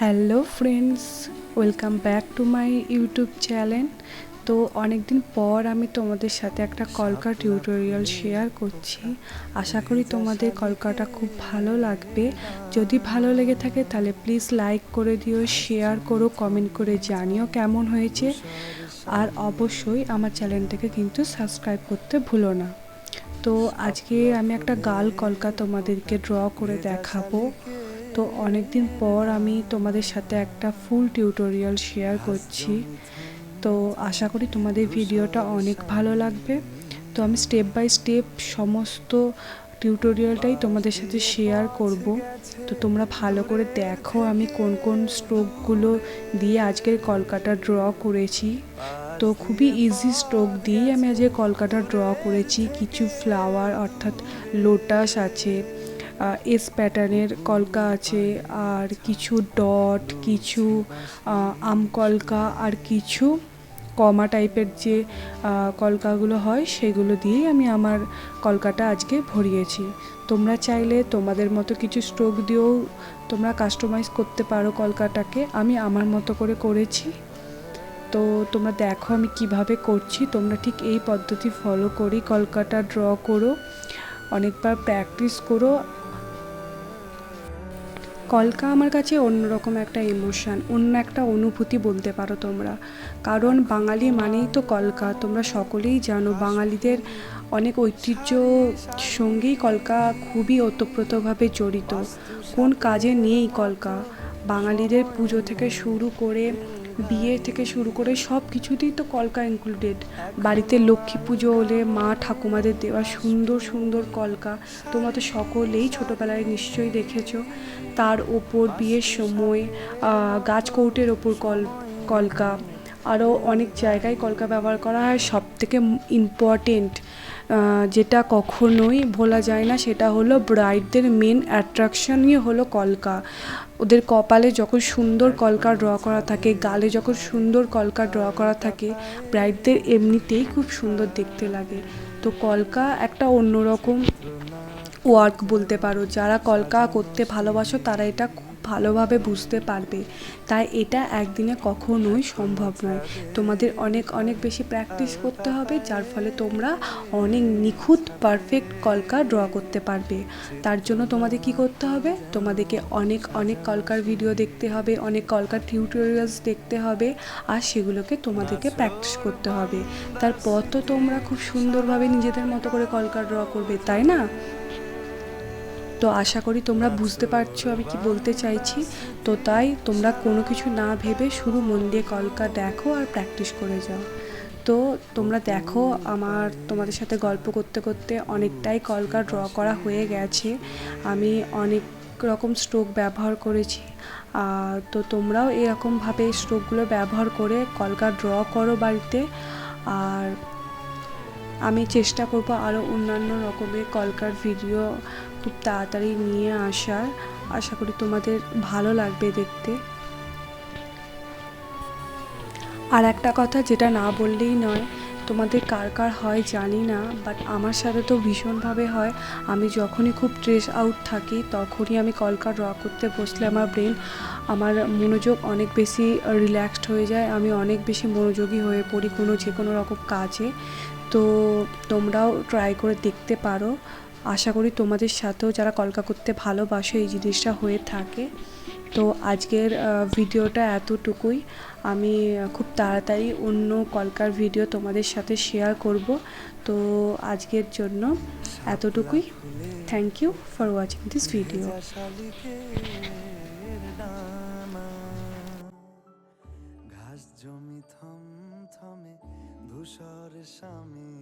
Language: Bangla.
Hello friends, welcome back to my YouTube channel. তো অনেক দিন পর আমি তোমাদের সাথে একটা কলকা টিউটোরিয়াল শেয়ার করছি। আশা করি তোমাদের কলকাটা খুব ভালো লাগবে। যদি ভালো লেগে থাকে তাহলে প্লিজ লাইক করে দিও, শেয়ার করো, কমেন্ট করে জানিও কেমন হয়েছে। আর অবশ্যই আমার চ্যানেলটাকে কিন্তু সাবস্ক্রাইব করতে ভুলো না। তো আজকে আমি একটা গাল কলকা তোমাদেরকে ড্র করে দেখাবো। তো অনেক দিন পর আমি তোমাদের সাথে একটা ফুল টিউটোরিয়াল শেয়ার করছি। তো আশা করি তোমাদের ভিডিওটা অনেক ভালো লাগবে। তো আমি স্টেপ বাই স্টেপ সমস্ত টিউটোরিয়ালটাই তোমাদের সাথে শেয়ার করব। তো তোমরা ভালো করে দেখো আমি কোন কোন স্ট্রোকগুলো দিয়ে আজকের কলকাতা ড্র করেছি। তো খুবই ইজি স্ট্রোক দিয়েই আমি আজকে কলকাতা ড্র করেছি। কিছু ফ্লাওয়ার অর্থাৎ লোটাস আছে। এস প্যাটার্নের কলকা আছে, আর কিছু ডট কিছু আম কলকা, আর কিছু কমা টাইপের যে কলকাগুলো হয়, সেগুলো দিয়েই আমি আমার কলকাটা আজকে ভরিয়েছি। তোমরা চাইলে তোমাদের মতো কিছু স্ট্রোক দিয়েও তোমরা কাস্টমাইজ করতে পারো কলকাটাকে। আমি আমার মতো করে করেছি। তো তোমরা দেখো আমি কীভাবে করছি। তোমরা ঠিক এই পদ্ধতি ফলো করি কলকাটা ড্র করো। অনেকবার প্র্যাকটিস করো। কলকা আমার কাছে অন্যরকম একটা ইমোশান অন্য একটা অনুভূতি বলতে পারো তোমরা। কারণ বাঙালি মানেই তো কলকা, তোমরা সকলেই জানো বাঙালিদের অনেক ঐতিহ্য সঙ্গেই কলকা খুবই ওতপ্রোতভাবে জড়িত। কোন কাজে নেই কলকা। বাঙালিদের পুজো থেকে শুরু করে বিয়ে থেকে শুরু করে সব কিছুতেই তো কলকা ইনক্লুডেড বাড়িতে লক্ষ্মী পুজো হলে মা ঠাকুমাদের দেওয়া সুন্দর সুন্দর কলকা। তোমরা তো সকলেই ছোটোবেলায় নিশ্চয়ই দেখেছ। তার ওপর বিয়ের সময় আহ, গাছ কৌটের ওপর কল কলকা। আরও অনেক জায়গায় কলকা ব্যবহার করা হয়। সব থেকে ইম্পর্টেন্ট যেটা কখনোই ভোলা যায় না, সেটা হলো ব্রাইডদের মেন অ্যাট্রাকশনই হলো কলকা। ওদের কপালে যখন সুন্দর কলকা ড্র করা থাকে, গালে যখন সুন্দর কলকা ড্র করা থাকে ব্রাইডদের এমনিতেই খুব সুন্দর দেখতে লাগে। তো কলকা একটা অন্যরকম ওয়ার্ক বলতে পারো, যারা কলকা করতে ভালোবাসো, তারা এটা ভালোভাবে বুঝতে পারবে। তাই এটা একদিনে কখনোই সম্ভব নয়। তোমাদের অনেক অনেক বেশি প্র্যাকটিস করতে হবে, যার ফলে তোমরা অনেক নিখুঁত পারফেক্ট কলকা ড্র করতে পারবে। তার জন্য তোমাদের কি করতে হবে? তোমাদেরকে অনেক অনেক কলকার ভিডিও দেখতে হবে, অনেক কলকার টিউটোরিয়ালস দেখতে হবে, আর সেগুলোকে তোমাদেরকে প্র্যাকটিস করতে হবে। তারপর তো তোমরা খুব সুন্দরভাবে নিজেদের মতো করে কলকা ড্র করবে, তাই না? তো আশা করি তোমরা বুঝতে পারছ আমি কি বলতে চাইছি। তো তাই তোমরা কোনো কিছু না ভেবে শুরু মন দিয়ে কলকা দেখো আর প্র্যাকটিস করে যাও। তো তোমরা দেখো আমার, তোমাদের সাথে গল্প করতে করতে অনেকটাই কলকা ড্র করা হয়ে গেছে। আমি অনেক রকম স্ট্রোক ব্যবহার করেছি। তো তোমরাও এরকমভাবে স্ট্রোকগুলো ব্যবহার করে কলকা ড্র করো বাড়িতে। আর আমি চেষ্টা করব আরও অন্যান্য রকমের কলকার ভিডিও খুব তাড়াতাড়ি নিয়ে আসার। আশা করি তোমাদের ভালো লাগবে দেখতে। আর একটা কথা যেটা না বললেই নয়, তোমাদের কার কার হয় জানি না বাট আমার সাথে তো ভীষণভাবে হয়। আমি যখনই খুব স্ট্রেস আউট থাকি, তখনই আমি কলকা ড্র করতে বসলে আমার ব্রেন আমার মনোযোগ অনেক বেশি রিল্যাক্সড হয়ে যায়, আমি অনেক বেশি মনোযোগী হয়ে পড়ি কোনো যে কোনো রকম কাজে। তো তোমরাও ট্রাই করে দেখতে পারো। আশা করি তোমাদের সাথেও যারা কলকা করতে ভালোবাসো এই জিনিসটা হয়ে থাকে। তো আজকের ভিডিওটা এতটুকুই। আমি খুব তাড়াতাড়ি অন্য কলকার ভিডিও তোমাদের সাথে শেয়ার করব। তো আজকের জন্য এতটুকুই। Thank you for watching this video আজ জমি থম থমে ধূসর স্বামী।